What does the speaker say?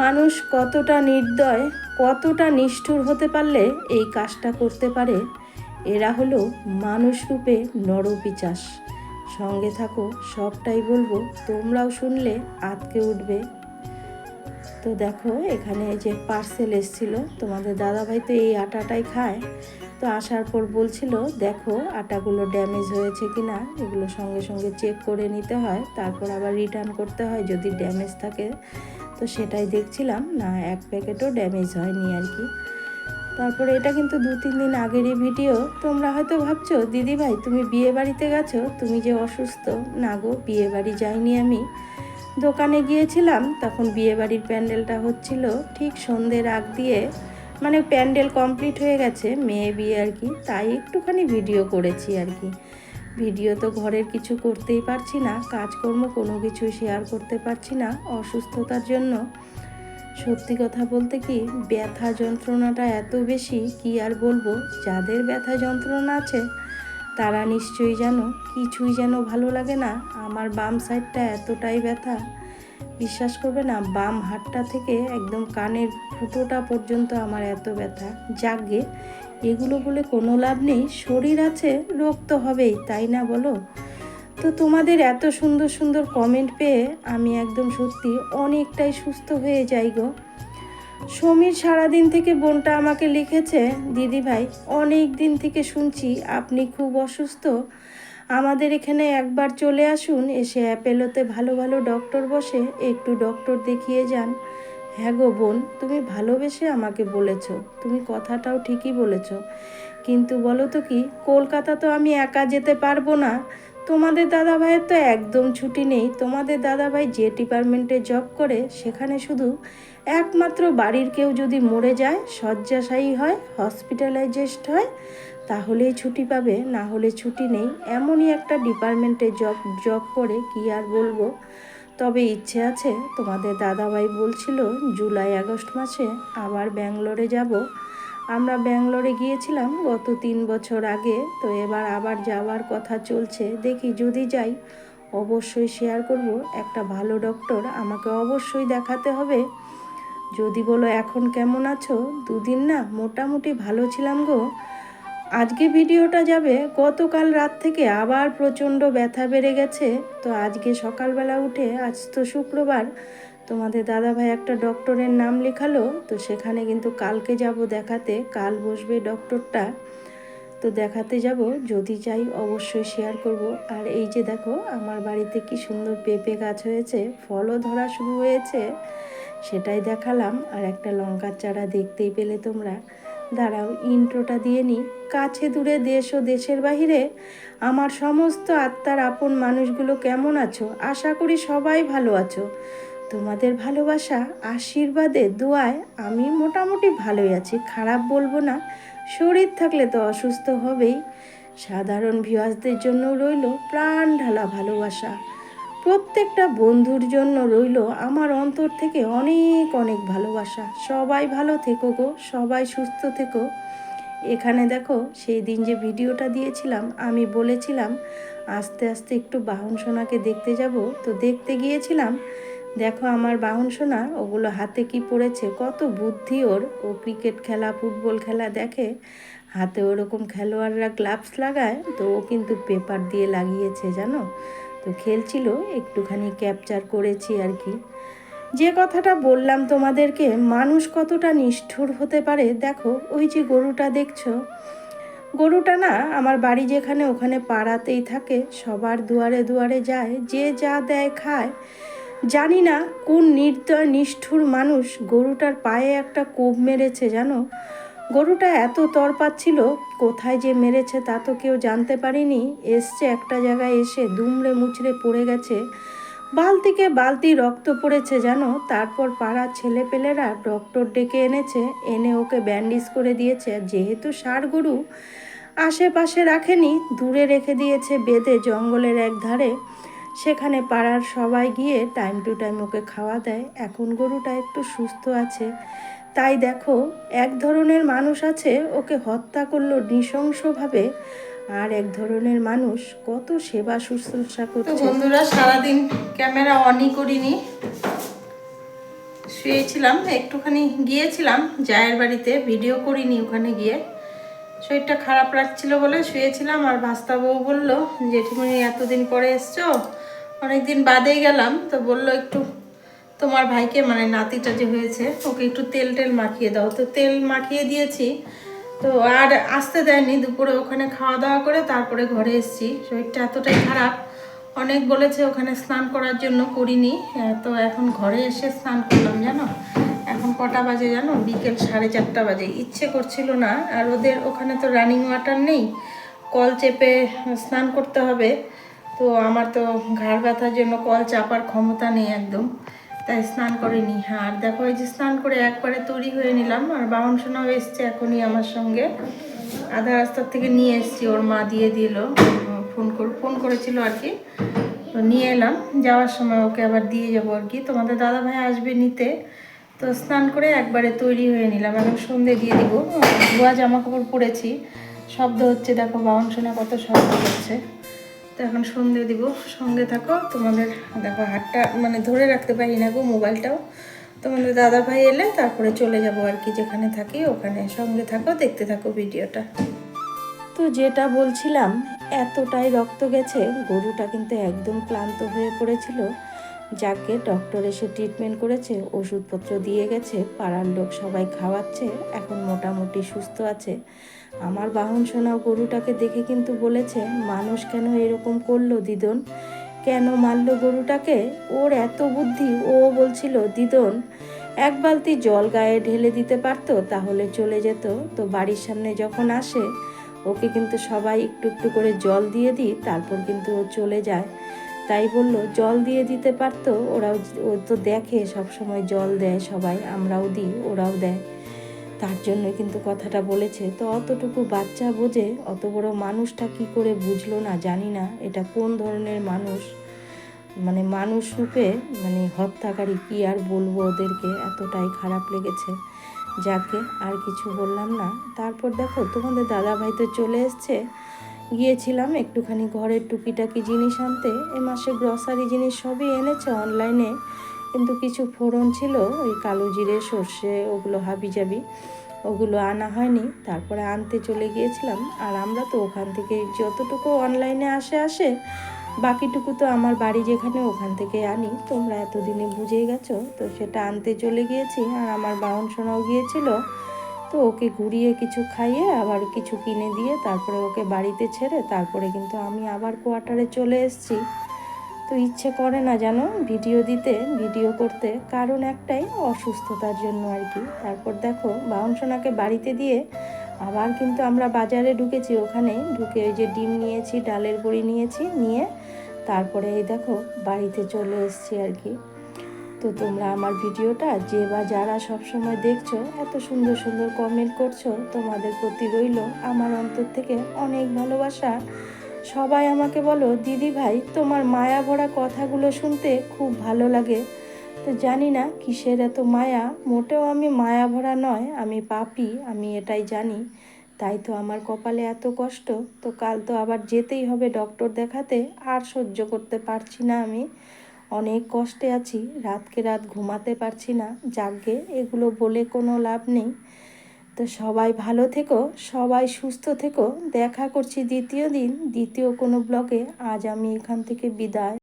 মানুষ কতটা নির্দয়, কতটা নিষ্ঠুর হতে পারলে এই কাজটা করতে পারে? এরা হলো মানুষ রূপে নরপিচাস সঙ্গে থাকো, সবটাই বলব, তোমরাও শুনলে আতকে উঠবে। তো দেখো, এখানে যে পার্সেল এসছিল, তোমাদের দাদাভাই তো এই আটাটাই খায়। তো আসার পর বলছিল, দেখো, আটাগুলো ড্যামেজ হয়েছে কি না এগুলো সঙ্গে সঙ্গে চেক করে নিতে হয়, তারপর আবার রিটার্ন করতে হয়, যদি ড্যামেজ থাকে তো সেটাই দেখছিলাম, না এক প্যাকেটও ড্যামেজ হয়নি আর কি। তারপরে এটা কিন্তু দু তিন দিন আগেরই ভিডিও তোমরা হয়তো ভাবছ, দিদি ভাই, তুমি বিয়ে বাড়িতে গেছো? তুমি যে অসুস্থ? না গো, বিয়ে বাড়ি যাইনি আমি। দোকানে গিয়েছিলাম, তখন বিয়ে বাড়ির প্যান্ডেলটা হচ্ছিল ঠিক সন্ধ্যের আগ দিয়ে মানে প্যান্ডেল কমপ্লিট হয়ে গেছে, মেয়ে বিয়ে আর কি, তাই একটুখানি ভিডিও করেছি আর কি। ভিডিও তো ঘরের কিছু করতেই পারছি না, কাজকর্ম কোনো কিছু শেয়ার করতে পারছি না অসুস্থতার জন্য। সত্যি কথা বলতে কি, ব্যথা যন্ত্রণাটা এত বেশি, কি আর বলব? যাদের ব্যথা যন্ত্রণা আছে, তারা নিশ্চয়ই জানো, কিছুই যেন ভালো লাগে না, আমার বাম সাইডটা এতটাই ব্যথা। বিশ্বাস করবে না, বাম হাতটা থেকে একদম কানের ফুটোটা পর্যন্ত আমার এত ব্যথা। জাগে এগুলো বলে কোনো লাভ নেই। শরীর আছে, রোগ তো হবেই, তাই না বলো? তো তোমাদের এত সুন্দর সুন্দর কমেন্ট পেয়ে আমি একদম সত্যি অনেকটাই সুস্থ হয়ে যাই গো। সমীর সারাদিন থেকে বোনটা আমাকে লিখেছে, দিদি ভাই, অনেক দিন থেকে শুনছি আপনি খুব অসুস্থ। আমাদের এখানে একবার চলে আসুন, এসে অ্যাপেলোতে ভালো ভালো ডক্টর বসে, একটু ডক্টর দেখিয়ে যান। হ্যাঁ গো বোন, তুমি ভালোবেসে আমাকে বলেছ। তুমি কথাটাও ঠিকই বলেছ। কিন্তু বলো তো কি, কলকাতা তো আমি একা যেতে পারব না। তোমাদের দাদা ভাইয়ের তো একদম ছুটি নেই। তোমাদের দাদা ভাই যে ডিপার্টমেন্টে জব করে, সেখানে শুধু একমাত্র বাড়ির কেউ যদি মরে যায়, শয্যাশায়ী হয় হসপিটালাইজেস্ট হয়, তাহলেই ছুটি পাবে। না হলে ছুটি নেই। এমনই একটা ডিপার্টমেন্টে জব জব করে, কি আর বলব? তবে ইচ্ছে আছে, তোমাদের দাদাভাই বলছিল জুলাই আগস্ট মাসে আবার ব্যাঙ্গালোরে যাব। আমরা ব্যাঙ্গালোরে গিয়েছিলাম গত তিন বছর আগে, তো এবার আবার যাওয়ার কথা চলছে। দেখি যদি যাই, অবশ্যই শেয়ার করব। একটা ভালো ডক্টর আমাকে অবশ্যই দেখাতে হবে। যদি বলো এখন কেমন আছো? দুদিন না মোটামুটি ভালো ছিলাম গো। আজকে ভিডিওটা যাবে গতকাল রাত থেকে আবার প্রচণ্ড ব্যথা বেড়ে গেছে। তো আজকে সকালবেলা উঠে আজ তো শুক্রবার, তোমাদের দাদাভাই একটা ডক্টরের নাম লেখালো, তো সেখানে কিন্তু কালকে যাব দেখাতে, কাল বসবে ডক্টরটা। তো দেখাতে যাব, যদি চাই অবশ্যই শেয়ার করব। আর এই যে দেখো, আমার বাড়িতে কি সুন্দর পেঁপে গাছ হয়েছে, ফলও ধরা শুরু হয়েছে, সেটাই দেখালাম। আর একটা লঙ্কার চারা দেখতেই পেলে তোমরা। দাঁড়াও, ইন্ট্রোটা দিয়ে নিই কাছে দূরে দেশ ও দেশের বাহিরে, আমার সমস্ত আত্মার আপন মানুষগুলো কেমন আছো? আশা করি সবাই ভালো আছো। তোমাদের ভালোবাসা, আশীর্বাদে, দোয়ায় আমি মোটামুটি ভালোই আছি। খারাপ বলব না, শরীর থাকলে তো অসুস্থ হবেই। সাধারণ ভিউয়ার্সদের জন্য রইল প্রাণ ঢালা ভালোবাসা। প্রত্যেকটা বন্ধুর জন্য রইল আমার অন্তর থেকে অনেক অনেক ভালোবাসা। সবাই ভালো থেকো গো, সবাই সুস্থ থেকো। এখানে দেখো, সেই দিন যে ভিডিওটা দিয়েছিলাম, আমি বলেছিলাম, আস্তে আস্তে একটু বাহন সোনাকে দেখতে যাব। তো দেখতে গিয়েছিলাম, দেখো আমার বাহন সোনা, ওগুলো হাতে কি পড়েছে? কত বুদ্ধি ওর। ও ক্রিকেট খেলা, ফুটবল খেলা দেখে, হাতে ওরকম খেলোয়াড়রা গ্লাভস লাগায়, তো ও কিন্তু পেপার দিয়ে লাগিয়েছে, জানো? তো খেলছিল, একটুখানি ক্যাপচার করেছি আর কি। যে কথাটা বললাম তোমাদেরকে, মানুষ কতটা নিষ্ঠুর হতে পারে? দেখো, ওই যে গরুটা দেখছ? গরুটা না, আমার বাড়ি যেখানে ওখানে পাড়াতেই থাকে, সবার দুয়ারে দুয়ারে যায়, যে যা দেয় খায়। জানি না কোন নির্দয় নিষ্ঠুর মানুষ গরুটার পায়ে একটা কোপ মেরেছে, জানো? গরুটা এত তর পাচ্ছিল কোথায় যে মেরেছে তা তো কেউ জানতে পারিনি। এসছে একটা জায়গায় এসে দুমড়ে মুচড়ে পড়ে গেছে। বালতিকে বালতি রক্ত পড়েছে জানো? তারপর পাড়ার ছেলেপেলেরা ডক্টর ডেকে এনেছে, এনে ওকে ব্যান্ডেজ করে দিয়েছে। যেহেতু ষাড় গরু, আশেপাশে রাখেনি, দূরে রেখে দিয়েছে বেঁধে জঙ্গলের এক ধারে সেখানে পাড়ার সবাই গিয়ে টাইম টু টাইম ওকে খাওয়া দেয়। এখন গরুটা একটু সুস্থ আছে। তাই দেখো এক ধরনের মানুষ আছে ওকে হত্যা করল নৃশংসভাবে। আর এক ধরনের মানুষ কত সেবা শুশ্রূষা করছে। বন্ধুরা সারাদিন ক্যামেরা অনই করিনি। শুয়েছিলাম একটুখানি গিয়েছিলাম জায়ের বাড়িতে ভিডিও করিনি ওখানে গিয়ে। শরীরটা খারাপ লাগছিল বলে শুয়েছিলাম আর ভাস্তা বউ বলল জেঠিমণি এতদিন পরে এসছো? অনেকদিন বাদেই গেলাম, তো বলল একটু তোমার ভাইকে মানে নাতিটা যে হয়েছে, ওকে একটু তেল টেল মাখিয়ে দাও। তো তেল মাখিয়ে দিয়েছি, তো আর আসতে দেয়নি। দুপুরে ওখানে খাওয়া দাওয়া করে তারপরে ঘরে এসেছি। শরীরটা এতটাই খারাপ। অনেক বলেছে ওখানে স্নান করার জন্য করিনি। তো এখন ঘরে এসে স্নান করলাম, জানো? এখন কটা বাজে জানো? বিকেল সাড়ে চারটা বাজে। ইচ্ছে করছিল না, আর ওদের ওখানে তো রানিং ওয়াটার নেই। কল চেপে স্নান করতে হবে। তো আমার তো ঘাড় ব্যথার জন্য কল চাপার ক্ষমতা নেই একদম। তাই স্নান করিনি আর দেখো এই যে স্নান করে একবারে তৈরি হয়ে নিলাম, আর বাউন সোনাও এসছে এখনই আমার সঙ্গে। আধা রাস্তার থেকে নিয়ে এসছি, ওর মা দিয়ে দিল ফোন করে, ফোন করেছিল আর কি। তো নিয়ে এলাম, যাওয়ার সময় ওকে আবার দিয়ে যাব আর কি। তোমাদের দাদা ভাই আসবে নিতে, তো স্নান করে একবারে তৈরি হয়ে নিলাম। এখন সন্ধে দিয়ে দিব। ধোয়া জামা কাপড় পরেছি, শব্দ হচ্ছে, দেখো বাউন সোনা কত শব্দ হচ্ছে তো এখন সন্ধে দিব। সঙ্গে থাকো, তোমাদের দেখো হাতটা মানে ধরে রাখতে পারি না গো মোবাইলটাও। তোমাদের দাদা ভাই এলে তারপরে চলে যাব আর কি, যেখানে থাকি ওখানে সঙ্গে থাকো, দেখতে থাকো ভিডিওটা। তো যেটা বলছিলাম, এতটাই রক্ত গেছে, গরুটা কিন্তু একদম ক্লান্ত হয়ে পড়েছিল। যাকে ডক্টর এসে ট্রিটমেন্ট করেছে, ওষুধপত্র দিয়ে গেছে, পাড়ার লোক সবাই খাওয়াচ্ছে, এখন মোটামুটি সুস্থ আছে। আমার বাহন সোনা গরুটাকে দেখে কিন্তু বলেছে, মানুষ কেন এরকম করল, দিদন? কেন মারলো গরুটাকে? ওর এত বুদ্ধি, ও বলছিল, দিদন, এক বালতি জল গায়ে ঢেলে দিতে পারতো, তাহলে চলে যেত। তো বাড়ির সামনে যখন আসে, ওকে কিন্তু সবাই একটু একটু করে জল দিয়ে দিই, তারপর কিন্তু ও চলে যায়। তাই বলল, জল দিয়ে দিতে পারতো, ওরাও, ও তো দেখে সব সময় জল দেয় সবাই, আমরাও দিই, ওরাও দেয়। তার জন্য কিন্তু কথাটা বলেছে। তো অতটুকু বাচ্চা বোঝে, অত বড় মানুষটা কি করে বুঝলো না জানি না, এটা কোন ধরনের মানুষ? মানে মানুষ রূপে মানে হত্যাকারী কি আর বলব ওদেরকে? এতটাই খারাপ লেগেছে। যাকে আর কিছু বললাম না। তারপর দেখো, তোমাদের দাদা ভাই তো চলে এসছে। গিয়েছিলাম একটুখানি ঘরের টুকিটাকি জিনিস আনতে। এ মাসে গ্রসারি জিনিস সবই এনেছে অনলাইনে কিন্তু কিছু ফোড়ন ছিল, ওই কালো জিরে, সর্ষে, ওগুলো হাবি যাবি ওগুলো আনা হয়নি। তারপরে আনতে চলে গিয়েছিলাম। আর আমরা তো ওখান থেকে যতটুকু অনলাইনে আসে আসে, বাকিটুকু তো আমার বাড়ি যেখানে ওখান থেকে আনি। তোমরা এতদিনে বুঝে গেছো। তো সেটা আনতে চলে গিয়েছি। আর আমার বাহন সোনাও গিয়েছিল। তো ওকে ঘুরিয়ে কিছু খাইয়ে আবার কিছু কিনে দিয়ে তারপরে ওকে বাড়িতে ছেড়ে তারপরে কিন্তু আমি আবার কোয়ার্টারে চলে এসেছি। তো ইচ্ছে করে না জানো, ভিডিও দিতে, ভিডিও করতে। কারণ একটাই অসুস্থতার জন্য আর কি। তারপর দেখো বাহন সোনাকে বাড়িতে দিয়ে আবার কিন্তু আমরা বাজারে ঢুকেছি। ওখানে ঢুকে ওই যে ডিম নিয়েছি, ডালের বড়ি নিয়েছি, নিয়ে তারপরে এই দেখো বাড়িতে চলে এসেছি আর কি। তো তোমরা আমার ভিডিওটা যে বা যারা সব সময় দেখছ, এত সুন্দর সুন্দর কমেন্ট করছ, তোমাদের প্রতি রইল আমার অন্তর থেকে অনেক ভালোবাসা। সবাই আমাকে বলো, দিদি ভাই, তোমার মায়া ভরা কথাগুলো শুনতে খুব ভালো লাগে। তো জানি না কিসের এত মায়া। মোটেও আমি মায়া ভরা নয়, আমি পাপি, আমি এটাই জানি। তাই তো আমার কপালে এত কষ্ট। তো কাল তো আবার যেতেই হবে ডক্টর দেখাতে, আর সহ্য করতে পারছি না আমি। অনেক কষ্টে আছি, রাতকে রাত ঘুমাতে পারছি না। যাকগে এগুলো বলে কোনো লাভ নেই। তো সবাই ভালো থেকো, সবাই সুস্থ থেকো। দেখা করছি দ্বিতীয় দিন, দ্বিতীয় কোনো ব্লকে আজ আমি এখান থেকে বিদায়।